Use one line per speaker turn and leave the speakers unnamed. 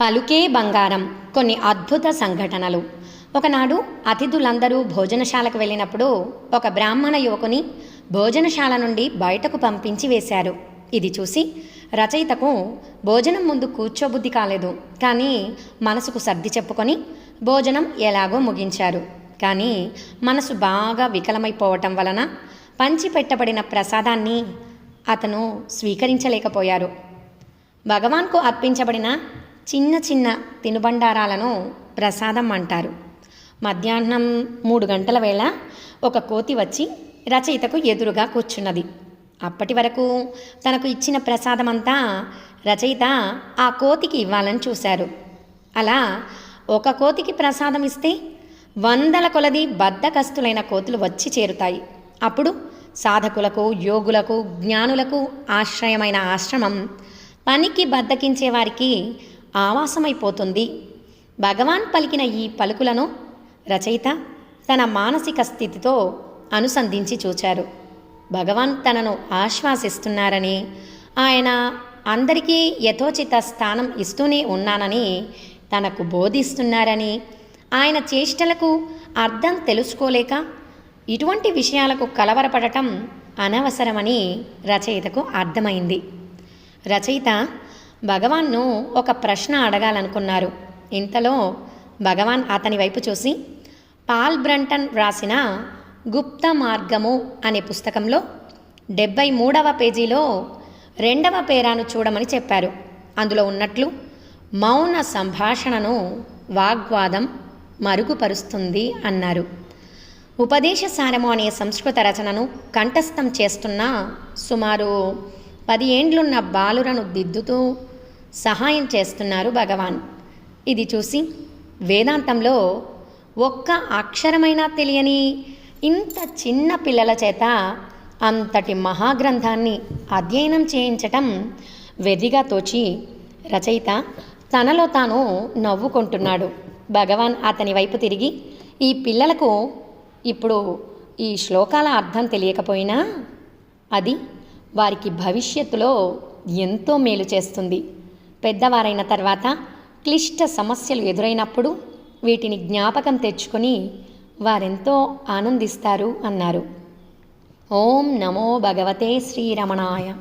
పలుకే బంగారం కొన్ని అద్భుత సంఘటనలు. ఒకనాడు అతిథులందరూ భోజనశాలకు వెళ్ళినప్పుడు ఒక బ్రాహ్మణ యువకుని భోజనశాల నుండి బయటకు పంపించి వేశారు. ఇది చూసి రచయితకు భోజనం ముందు కూర్చోబుద్ధి కాలేదు. కానీ మనసుకు సర్ది చెప్పుకొని భోజనం ఎలాగో ముగించారు. కానీ మనసు బాగా వికలమైపోవటం వలన పంచి పెట్టబడిన ప్రసాదాన్ని అతను స్వీకరించలేకపోయారు. భగవాన్కు అర్పించబడిన చిన్న చిన్న తినుబండారాలను ప్రసాదం అంటారు. మధ్యాహ్నం మూడు గంటల వేళ ఒక కోతి వచ్చి రచయితకు ఎదురుగా కూర్చున్నది. అప్పటి వరకు తనకు ఇచ్చిన ప్రసాదమంతా రచయిత ఆ కోతికి ఇవ్వాలని చూశారు. అలా ఒక కోతికి ప్రసాదం ఇస్తే వందల కొలది బద్దకస్తులైన కోతులు వచ్చి చేరుతాయి. అప్పుడు సాధకులకు యోగులకు జ్ఞానులకు ఆశ్రయమైన ఆశ్రమం పనికి బద్దకించే వారికి ఆవాసమైపోతుంది. భగవాన్ పలికిన ఈ పలుకులను రచయిత తన మానసిక స్థితితో అనుసంధించి చూచారు. భగవాన్ తనను ఆశ్వాసిస్తున్నారని ఆయన అందరికీ యథోచిత స్థానం ఇస్తూనే ఉన్నానని తనకు బోధిస్తున్నారని ఆయన చేష్టలకు అర్థం తెలుసుకోలేక ఇటువంటి విషయాలకు కలవరపడటం అనవసరమని రచయితకు అర్థమైంది. రచయిత భగవాన్ను ఒక ప్రశ్న అడగాలనుకున్నారు. ఇంతలో భగవాన్ అతని వైపు చూసి పాల్ బ్రంటన్ వ్రాసిన గుప్త మార్గము అనే పుస్తకంలో డెబ్బై మూడవ పేజీలో రెండవ పేరాను చూడమని చెప్పారు. అందులో ఉన్నట్లు మౌన సంభాషణను వాగ్వాదం మరుగుపరుస్తుంది అన్నారు. ఉపదేశ సారము అనే సంస్కృత రచనను కంఠస్థం చేస్తున్న సుమారు పది ఏండ్లున్న బాలురను దిద్దుతూ సహాయం చేస్తున్నారు భగవాన్. ఇది చూసి వేదాంతంలో ఒక్క అక్షరమైనా తెలియని ఇంత చిన్న పిల్లల చేత అంతటి మహాగ్రంథాన్ని అధ్యయనం చేయించటం వెర్రిగా తోచి రచయిత తనలో తాను నవ్వుకుంటున్నాడు. భగవాన్ అతని వైపు తిరిగి ఈ పిల్లలకు ఇప్పుడు ఈ శ్లోకాల అర్థం తెలియకపోయినా అది వారికి భవిష్యత్తులో ఎంతో మేలు చేస్తుంది. పెద్దవారైన తర్వాత క్లిష్ట సమస్యలు ఎదురైనప్పుడు వీటిని జ్ఞాపకం తెచ్చుకొని వారెంతో ఆనందిస్తారు అన్నారు. ఓం నమో భగవతే శ్రీరమణాయ.